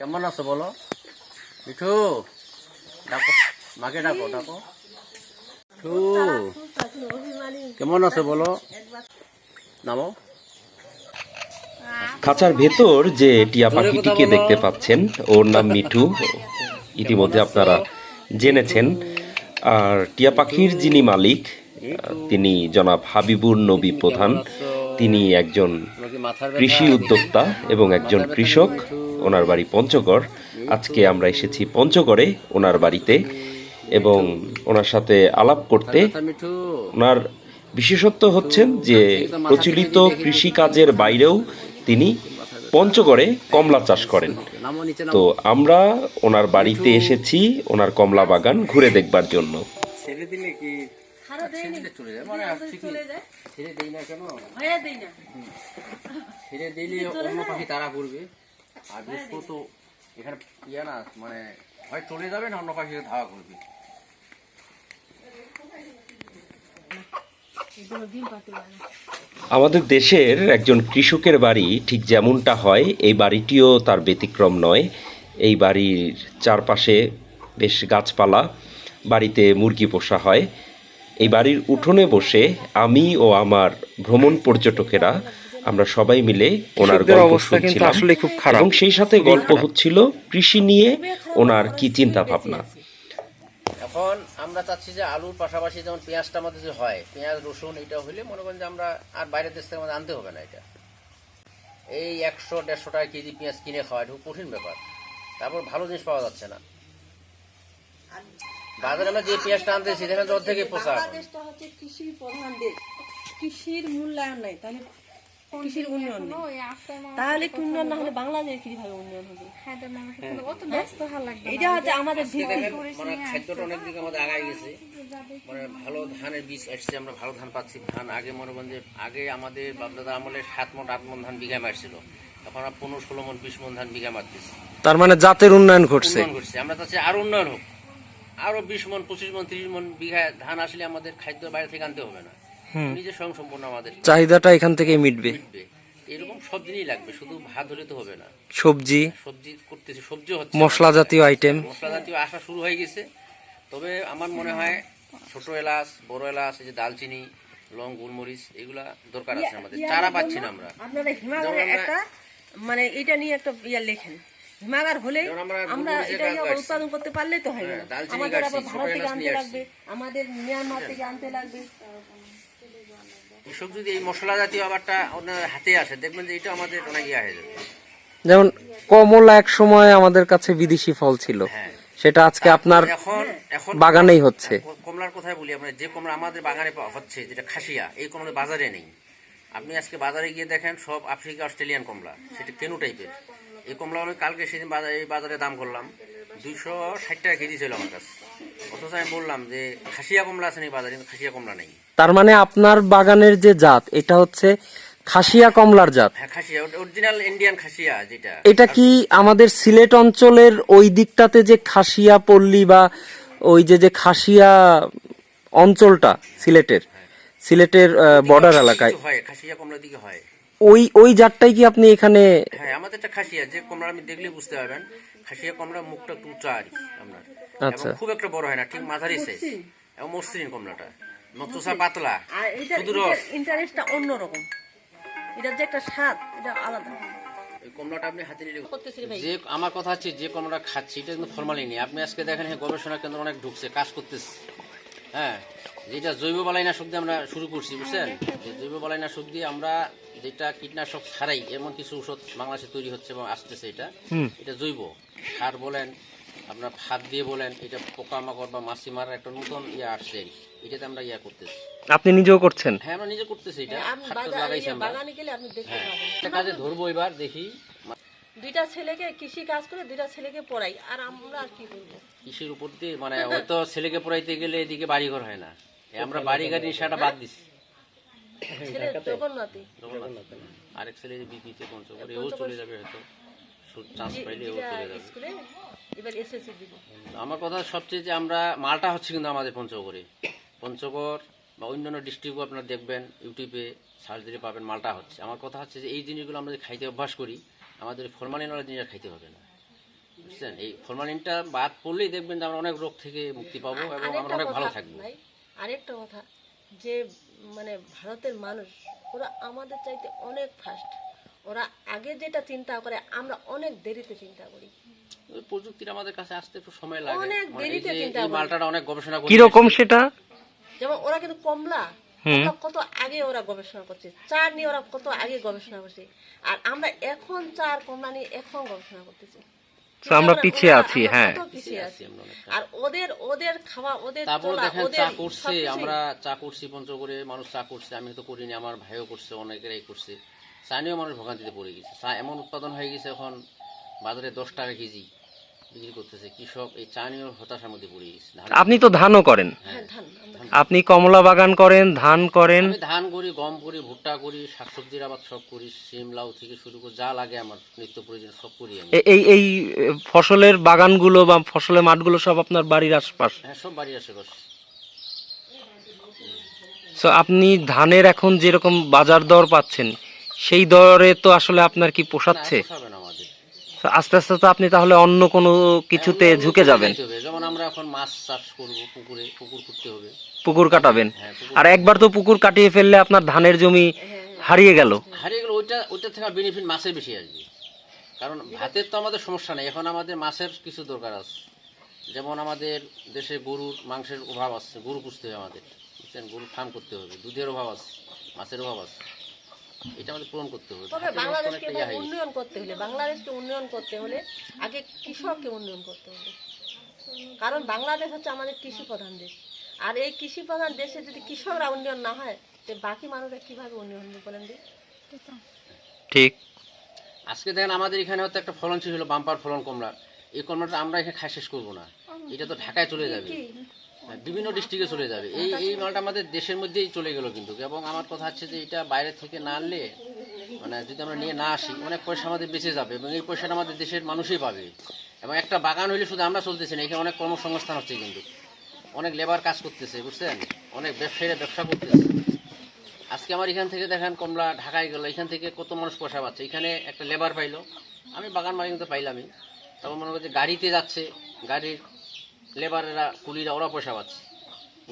কেমন আছো বলো? মিঠু, ডাকো। মাকে ডাকো ডাকো। মিঠু, কেমন আছো বলো? নামো। খাঁচার ভেতর যে টিয়া পাখিটিকে দেখতে পাচ্ছেন, ওর নাম মিঠু। ইতিমধ্যে আপনারা জেনেছেন। আর টিয়া পাখির যিনি মালিক, তিনি জনাব হাবিবুর নবী প্রধান। তিনি একজন? কৃষি উদ্যোক্তা এবং একজন কৃষক। ওনার বাড়ি পঞ্চগড়। আজকে আমরা এসেছি পঞ্চগড়ে ওনার বাড়িতে এবং ওনার সাথে আলাপ করতে। ওনার বিশেষত্ব হচ্ছেন যে প্রচলিত কৃষিকাজের বাইরেও তিনি পঞ্চগড়ে কমলা চাষ করেন। তো আমরা ওনার বাড়িতে এসেছি ওনার কমলা বাগান ঘুরে দেখবার জন্য। ছেড়ে দিলে কি? ছেড়ে চলে যায়। মানে ছেড়ে দেই না কেন? ছেড়ে দিলে অন্য পাখি তারা করবে। আর বেশি তো এখানে ইয়ে না মানে হয় চলে যাবে না অন্য পাখি ধাওয়া করবে? আমাদের দেশের একজন কৃষকের বাড়ি ঠিক যেমনটা হয় এই বাড়িটিও তার ব্যতিক্রম নয়। এই বাড়ির চারপাশে বেশ গাছপালা বাড়িতে মুরগি পোষা হয়। এই বাড়ির উঠোনে বসে আমি ও আমার ভ্রমণ পর্যটকেরা আমরা সবাই মিলে ওনার গল্প অবস্থা কিন্তু শুনছিলাম। আসলে খুব খারাপ। এবং সেই সাথে গল্প হচ্ছিল কৃষি নিয়ে ওনার কি চিন্তা ভাবনা এখন আমরা চাচ্ছি যে আলুর পাশাপাশি যেমন পেঁয়াজটা আমাদের যে হয় পেঁয়াজ রসুন এটা হলে মনে করেন যে আমরা আর বাইরের দেশ থেকে আমাদের আনতে হবে না এটা। এই একশো দেড়শো টাকা কেজি পেঁয়াজ কিনে খাওয়া এটা খুব কঠিন ব্যাপার। তারপর ভালো জিনিস পাওয়া যাচ্ছে না। বাজারে আমরা যে পেঁয়াজটা আনতেছি সেখানে তো অর্ধেকে পোষা এখন। বাংলাদেশটা হচ্ছে কৃষি প্রধান দেশ। কৃষির মূল্যায়ন নাই তাহলে কৃষির উন্নয়ন তাহলে কি উন্নয়ন না হলে বাংলাদেশ কীভাবে উন্নয়ন হবে। এটা হচ্ছে আমাদের দেখেন মানে খাদ্যটা অনেক দিকে আমাদের আগায় গেছে। মানে ভালো ধানের বীজ আসছে আমরা ভালো ধান পাচ্ছি। ধান আগে মনে করেন যে আগে আমাদের বাপদাদা আমলে সাত মন আট মন ধান বিঘা মারছিল। এখন আমরা পনেরো ষোলো মন বিশ মন ধান বিঘা মারতেছি। তার মানে জাতের উন্নয়ন ঘটছে। ঘটছে। আমরা চাচ্ছি আরও উন্নয়ন হোক। আরও বিশ মন পঁচিশ মন ত্রিশ মন বিঘা ধান আসলে আমাদের খাদ্য বাইরে থেকে আনতে হবে না। নিজে স্বয়ং সম্পূর্ণ আমাদের। চাহিদাটা এখান থেকে মিটবে। এরকম সব জিনিস লাগবে শুধু ভাত হলে তো হবে না। সবজি সবজি করতেছি সবজি হচ্ছে মশলা জাতীয় আইটেম মশলা জাতীয় আসা শুরু হয়ে গেছে। তবে আমার মনে হয় ছোট এলাচ বড় এলাচ এই যে দালচিনি লং গোলমরিচ এগুলা দরকার আছে আমাদের। চারা পাচ্ছি না আমরা। আপনারা হিমাগারে একটা মানে এটা নিয়ে একটা ইয়া লেখেন। হিমাগার হলে আমরা এটা ইয়া উৎপাদন করতে পারলে তো হয় না। হ্যাঁ, আমাদের আবার ভারত থেকে আনতে নিয়ে লাগবে আমাদের মিয়ানমার থেকে আনতে লাগবে। কৃষক যদি এই মশলা জাতীয় আবারটা ওনার হাতে আসে দেখবেন যে এটা আমাদের অনেক ইয়ে হয়ে যাবে। যেমন কমলা এক সময় আমাদের কাছে বিদেশি ফল ছিল। হ্যাঁ। সেটা আজকে আপনার এখন এখন বাগানেই হচ্ছে। কমলার কথাই বলি আমরা যে কমলা আমাদের বাগানে হচ্ছে যেটা খাসিয়া এই কমলা বাজারে নেই। আপনি আজকে বাজারে গিয়ে দেখেন সব আফ্রিকা অস্ট্রেলিয়ান কমলা সেটা কেনু টাইপের এই কমলা আমি কালকে সেদিন বাজারে বাজারে দাম করলাম। দুইশো ষাট টাকা কেজি ছিল আমার কাছে। অথচ আমি বললাম যে খাসিয়া কমলা আছে এই বাজারে খাসিয়া কমলা নেই। তার মানে আপনার বাগানের যে জাত এটা হচ্ছে খাসিয়া কমলার জাত। হ্যাঁ খাসিয়া অরিজিনাল ইন্ডিয়ান খাসিয়া যেটা। এটা কি আমাদের সিলেট অঞ্চলের ওই দিকটাতে যে খাসিয়া পল্লী বা ওই যে যে খাসিয়া অঞ্চলটা সিলেটের সিলেটের বর্ডার এলাকায়? হয় খাসিয়া কমলার দিকে হয়। ওই ওই জাতটাই কি আপনি এখানে হ্যাঁ আমাদের একটা খাসিয়া যে কমলা আপনি দেখলে বুঝতে পারবেন খাসিয়া কমলা মুখটা একটু উঁচা আর কি আপনার। আচ্ছা। খুব একটা বড় হয় না ঠিক মাঝারি সাইজ এবং মসৃণ কমলাটা। এবং পাতলা আর ইন্টারেস্টটা অন্যরকম। এটার যে একটা স্বাদ এটা আলাদা। কমলাটা আপনি হাতে নিলে করতেছি রে ভাই যে আমার কথা হচ্ছে যে কমলাটা খাচ্ছি এটা কিন্তু ফরমালি নেই। আপনি আজকে দেখেন হ্যাঁ গবেষণা কেন্দ্র অনেক ঢুকছে কাজ করতেছে। হ্যাঁ যেটা জৈব আমরা শুরু করছি বুঝছেন? জৈব বালাইনাশক দিয়ে আমরা যেটা কীটনাশক ছাড়াই এমন কিছু ওষুধ বাংলাদেশে তৈরি হচ্ছে এবং আসতেছে এটা। এটা জৈব। সার বলেন আপনার ফাঁদ দিয়ে বলেন এটা পোকামাকড় বা মাছি মারার একটা নতুন ইয়ে আসছে। এটাতে আমরা ইয়া করতেছি। আপনি নিজেও করছেন? হ্যাঁ আমরা নিজে করতেছি এটা। আমি লাগাইছি ইয়ে আমরা। বাগানে গেলে আপনি দেখতে হ্যাঁ পাবেন। কাজে ধরবো এবার দেখি। দুইটা ছেলেকে কৃষি কাজ করে দুইটা ছেলেকে পড়াই। আর আমরা আর কি করব? কৃষির উপর দিয়ে মানে হয়তো ছেলেকে পড়াইতে গেলে এদিকে বাড়ি ঘর হয় না। আমরা বাড়ি গাড়ি সেটা বাদ দিছি। ছেলে জগন্নাথী। আরেক ছেলে বিপিতে পঞ্চগড়ে ও চলে যাবে হয়তো। আমার কথা সবচেয়ে যে আমরা মালটা হচ্ছে কিন্তু আমাদের পঞ্চগড়ে। পঞ্চগড় বা অন্যান্য ডিস্ট্রিক্টও আপনারা দেখবেন ইউটিউবে সার্চ দিলে পাবেন মালটা হচ্ছে। আমার কথা হচ্ছে যে এই জিনিসগুলো আমরা খাইতে অভ্যাস করি আমাদের ফরমালিনওয়ালা জিনিস খাইতে হবে না। বুঝছেন? এই ফরমালিনটা বাদ পড়লেই দেখবেন যে আমরা অনেক রোগ থেকে মুক্তি পাবো এবং আমরা অনেক ভালো থাকব। আরেকটা কথা যে মানে ভারতের মানুষ ওরা আমাদের চাইতে অনেক ফাস্ট ওরা আগে যেটা চিন্তা করে আমরা অনেক দেরিতে চিন্তা করি। ওই প্রযুক্তিটা আমাদের কাছে আসতে একটু সময় লাগে। অনেক মানে দেরিতে চিন্তা এই করে। মালটাটা অনেক গবেষণা করে কীরকম সেটা? যেমন ওরা কিন্তু কমলা। কত আগে ওরা গবেষণা করছে? চা নিয়ে ওরা কত আগে গবেষণা করছে? আর আমরা এখন চা আর কমলা নিয়ে এখন গবেষণা করতেছি। আমরা পিছিয়ে আছি, হ্যাঁ। আর ওদের ওদের খাওয়া ওদের তারপরে দেখেন চা করছে আমরা চা করছি পঞ্চগড়ে মানুষ চা করছে আমি তো করিনি আমার ভাইও করছে অনেকেরাই করছে। চা নিয়েও মানুষ ভোগান্তিতে পড়ে গেছে। চা এমন উৎপাদন হয়ে গেছে এখন বাজারে দশ টাকা কেজি বিক্রি করতেছে। কৃষক এই চা নিয়েও হতাশার মধ্যে পড়ে গেছে। আপনি তো ধানও করেন। হ্যাঁ আপনি কমলা বাগান করেন ধান করেন। ধান করি গম করি ভুট্টা করি শাকসবজির আবাদ সব করি সিম লাউ থেকে শুরু করে যা লাগে আমার নিত্য প্রয়োজন সব করি আমি। এই এই ফসলের বাগানগুলো বা ফসলের মাঠগুলো সব আপনার বাড়ির আশপাশ? হ্যাঁ সব বাড়ির আশেপাশে। তো আপনি ধানের এখন যেরকম বাজার দর পাচ্ছেন সেই দরে তো আসলে আপনার কি পোষাচ্ছে? আস্তে আস্তে তো আপনি তাহলে অন্য কোনো কিছুতে ঝুঁকে যাবেন? যেমন আমরা এখন মাছ চাষ করব পুকুরে পুকুর করতে হবে। পুকুর কাটাবেন? হ্যাঁ আর একবার তো পুকুর কাটিয়ে ফেললে আপনার ধানের জমি হারিয়ে গেল। হারিয়ে গেলে ওইটা ওইটা থেকে বেনিফিট মাছের বেশি আসবে। কারণ ভাতের তো আমাদের সমস্যা নেই এখন আমাদের মাছের কিছু দরকার আছে। যেমন আমাদের দেশে গরুর মাংসের অভাব আছে গরু পুষতে হবে আমাদের। গরু ফার্ম করতে হবে দুধের অভাব আছে মাছের অভাব আছে। এটা আমাদের পূরণ করতে হবে। তবে বাংলাদেশকে অনেকটা ভাই ইয়া গেছে। উন্নয়ন করতে হলে বাংলাদেশকে উন্নয়ন করতে হলে আগে কৃষককে উন্নয়ন করতে হবে। কারণ বাংলাদেশ হচ্ছে আমাদের কৃষি প্রধান দেশ। আর এই কৃষি প্রধান দেশে যদি কৃষকরা উন্নয়ন না হয় তো বাকি মানুষরা কীভাবে উন্নয়ন হবে বলেন ঠিক। আজকে দেখেন আমাদের এখানে হয়তো একটা ফলন ছিল বাম্পার ফলন কমলা এই কমলাটা আমরা এখানে খাই শেষ করব না। এটা তো ঢাকায় চলে যাবে। বিভিন্ন ডিস্ট্রিক্টে চলে যাবে। এই এই মালটা আমাদের দেশের মধ্যেই চলে গেল কিন্তু। এবং আমার কথা হচ্ছে যে এটা বাইরে থেকে না আনলে মানে যদি আমরা নিয়ে না আসি অনেক পয়সা আমাদের বেঁচে যাবে এবং এই পয়সাটা আমাদের দেশের মানুষই পাবে। এবং একটা বাগান হইলে শুধু আমরা চলতেছি না এখানে অনেক কর্মসংস্থান হচ্ছে কিন্তু। অনেক লেবার কাজ করতেছে বুঝছেন? অনেক ব্যবসায়ীরা ব্যবসা করতেছে। আজকে আমার এখান থেকে দেখেন কমলা ঢাকায় গেল এখান থেকে কত মানুষ পয়সা পাচ্ছে। এখানে একটা লেবার পাইলো। আমি বাগান মালিক তো পাইলামই। তারপর মনে করছে গাড়িতে যাচ্ছে গাড়ির লেবারেরা কুলিরা ওরা পয়সা পাচ্ছে।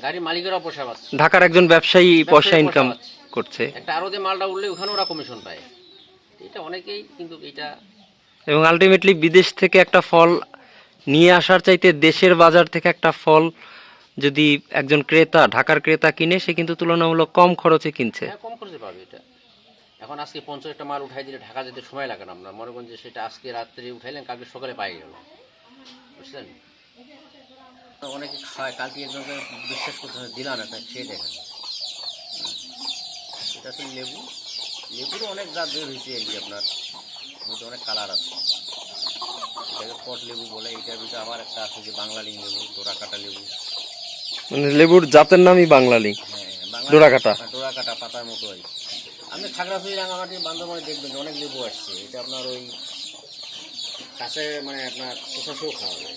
গাড়ির মালিকেরাও পয়সা পাচ্ছে। ঢাকার একজন ব্যবসায়ী পয়সা ইনকাম করছে। একটা আরও যে মালটা উঠলে ওখানে ওরা কমিশন পায়। এটা অনেকেই কিন্তু এটা এবং আলটিমেটলি বিদেশ থেকে একটা ফল নিয়ে আসার চাইতে দেশের বাজার থেকে একটা ফল যদি একজন ক্রেতা ঢাকার ক্রেতা কিনে সে কিন্তু তুলনামূলক কম খরচে কিনছে। হ্যাঁ কম খরচে পাবে এটা। এখন আজকে পঞ্চাশ একটা মাল উঠাই দিলে ঢাকা যেতে সময় লাগে না। আপনার মনে করেন যে সেটা আজকে রাত্রে উঠাইলেন কালকে সকালে পাই গেল। বুঝলেন? অনেকে খায়। কালকে একজনকে বিশ্বাস করতে হয় দিলাম তাই খেয়ে দেখেন। এটা হচ্ছে লেবু। লেবুরও অনেক জাত বের হয়েছে আর কি আপনার মধ্যে অনেক কালার আছে। এটাকে পট লেবু বলে এটার ভিতরে আবার একটা আছে যে বাংলালিং লেবু ডোরা কাটা লেবু। মানে লেবুর জাতের নামই বাংলালি হ্যাঁ বাংলা ডোরাকাটা। হ্যাঁ, ডোরাকাটা পাতার মতো হয় আপনি খাগড়াছড়ি রাঙামাটি বান্দরবানে দেখবেন যে অনেক লেবু আসছে। এটা আপনার ওই কাছে মানে আপনার কোথাও খাওয়া যায়।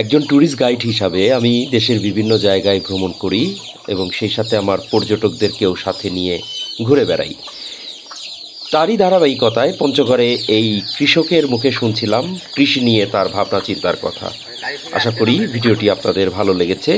একজন ট্যুরিস্ট গাইড হিসাবে আমি দেশের বিভিন্ন জায়গায় ভ্রমণ করি এবং সেই সাথে আমার পর্যটকদেরকেও সাথে নিয়ে ঘুরে বেড়াই। তারই ধারাবাহিকতায় পঞ্চগড়ে এই কৃষকের মুখে শুনছিলাম, কৃষি নিয়ে তার ভাবনা চিন্তার কথা। আশা করি ভিডিওটি আপনাদের ভালো লেগেছে।